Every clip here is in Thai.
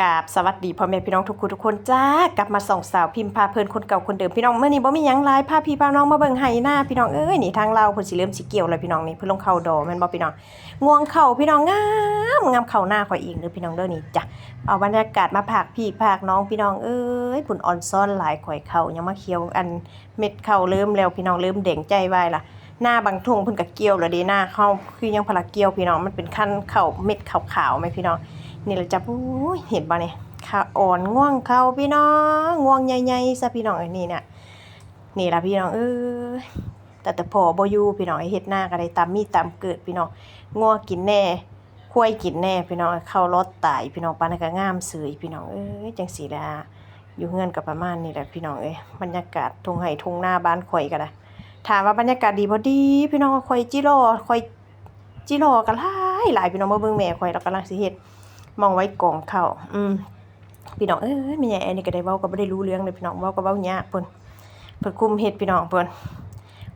กราบสวัสดีพ่อแม่พี่น้องทุกคนทุกคนจ้ากลับมาส่องสาวพิมพ์พาเพลินคนเก่าคนเดิมพี่น้องเมื่อนี้บ่มียังหลาพาพี่พาน้องมาเบิ่งไห้หน้าพี่น้องเอ้ยนี่ทางเราเพิ่นสิเริ่มสิเกี่ยวแล้วพี่น้องนี่เพิ่นลงเข้าดอแม่นบ่พี่น้องง่วงเข้าพี่น้องงามงามเข้าหน้าข่อยเองเด้อพี่น้องเด้อนี่จ้ะเอาบรรยากาศมาพากพี่พากน้องพี่น้องเอ้ยผุ่นอ่อนซ้อนหลายข่อยเข้ายังมาเคี้ยวอันเม็ดเข้าเริ่มแล้วพี่น้องเริ่มแดงใจไว้ล่ะหน้าบางทุ่งเพิ่นก็เกี่ยวแล้วเด้หน้าเข้าคือยังพลักเกี่ยวพี่น้องมันเป็นขั้นเข้าเม็ดขาวๆไหมพี่น้อง นี่แหละจ้ะอู้ยเห็นบ่เนี่ยขาอ่อนง่วงเข้าพี่น้องง่วงใหญ่ๆซะพี่น้องไอ้นี่เนี่ยนี่ละพี่น้องเอ้ยแต่แต่พอบ่อยู่พี่น้องเฮ็ดหน้าก็ได้ตามมีตามเกิดพี่น้องงัวกินแน่ควายกินแน่พี่น้องเข้ารถตายพี่น้องปานก็งามเสยพี่น้องเอ้ยจังสีละอยู่เฮือนกับประมาณนี้แหละพี่น้องเอ้ยบรรยากาศทุ่งไห่ทุ่งนาบ้านข่อยก็ได้ถามว่าบรรยากาศดีบ่ดี พี่น้องข่อยจิรอข่อยจิรอก็หลายหลายพี่น้องมาเบิ่งแม่ข่อยแล้วกำลังสิเฮ็ด มองไว้กองข้าวอืมพี่น้องเอ้ยแม่ใหญ่อันนี้ก็ได้เว้าก็บ่ได้รู้เรื่องเลยพี่น้องเว้าก็เว้ายากเพิ่นเพิ่นคุมเฮ็ดพี่น้องเพิ่น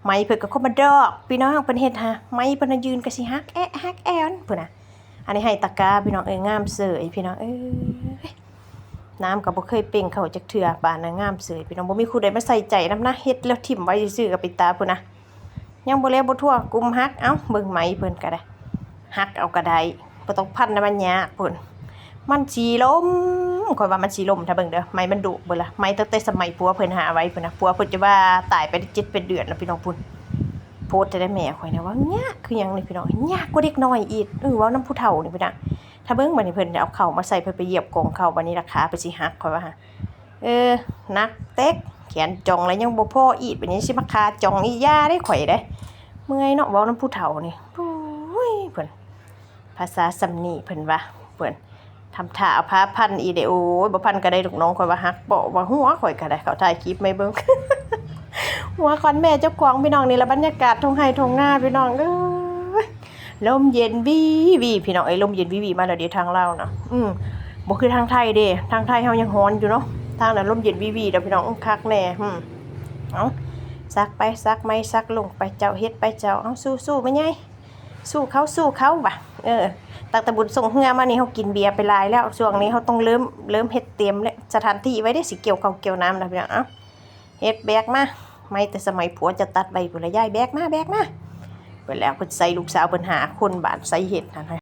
ไม้เพิ่นก็เข้ามาดอก พี่น้องเพิ่นเฮ็ดหาไม้เพิ่นยืนก็สิฮักแอะฮักแอนเพิ่นน่ะอันนี้ให้ตะกร้าพี่น้องเอ้ยงามเสยพี่น้องเอ้ยน้ำก็บ่เคยเป่งเขาจักเทื่อปานนะงามเสยพี่น้องบ่มีผู้ใดมาใส่ใจนำนะเฮ็ดแล้วทิ่มไว้ซื่อกับปิตาเพิ่นน่ะยังบ่แล้วบ่ทั่วกลุ่มฮักเอ้าเบิ่งไหมเพิ่นก็ได้ฮักเอาก็ได้บ่ต้องพันนะมันยากเพิ่น มันสิล้มข่อยว่ามันสิล้มถ้าเบิ่งเด้อไหมมันดุเบิ่งล่ะไหมตั้งแต่สมัยผัวเพิ่นหาไว้เพิ่นนะผัวเพิ่นจะว่าตายไปได้7เป็นเดือนแล้วพี่น้องพุ่นโพสจะได้แม่ข่อยนะว่ายากคือยังนี่พี่น้องยากกว่าเด็กน้อยอีกเออว้านํผู้เฒ่านี่พี่น้องถ้าเบิ่งบัดนี้เพิ่นจะเอาเข้ามาใส่เพิ่นไปเหยียบกองเข้าบัดนี้ราคาไปสิหักข่อยว่าฮะเออนักเต็กแขนจองแล้วยังบ่พออีกบัดนี้สิมาคาจองอีย่าได้ข่อยเด้เมื่อยเนาะเว้าน้ำผู้เฒ่านี่โอ้ยเพิ่นภาษาสำนีเพิ่นว่าเพิ่น ทำท่าเอาผ้าพันอีเดโอ้ยบ่พันก็ได้ลูกน้องข่อยว่าฮักบ่ว่าหัวข่อยก็ได้เขาถ่ายคลิปไม่เบิ่งหัวคอนแม่เจ้าของพี่น้องนี่ละบรรยากาศทงไห้ทงหน้าพี่น้องเอ้ยลมเย็นวีวีพี่น้องเอ้ลมเย็นวีวีมาแล้วเดี๋ยวทางเลาวนาะอืมบ่คือทางไทยเด้ทางไทยเฮายังร้อนอยู่เนาะทางนั้นลมเย็นวีวีเด้อพี่น้องคักแน่อืมเอาซักไปซักไม่ซักลงไปเจ้าเฮ็ดไปเจ้าเอาสู้สู้ไม่ไง สู้เขาสู้เขาว่ะ เออตั้งแต่บุญส่งเฮือมานี่เขากินเบียร์ไปลายแล้วช่วงนี้เขาต้องเริ่มเริ่มเฮ็ดเตรียมแล้วสถานที่ไว้ได้สิเกี่ยวเขาเกี่ยวน้ำแล้วพี่น้องเอ้าเฮ็ดแบกมาไม่แต่สมัยผัวจะตัดใบพุ่นละยายแบกมาแบกมาไปแล้วเพิ่นใส่ลูกสาวเพิ่นหาคนบานใส่เฮ็ดนั่นให้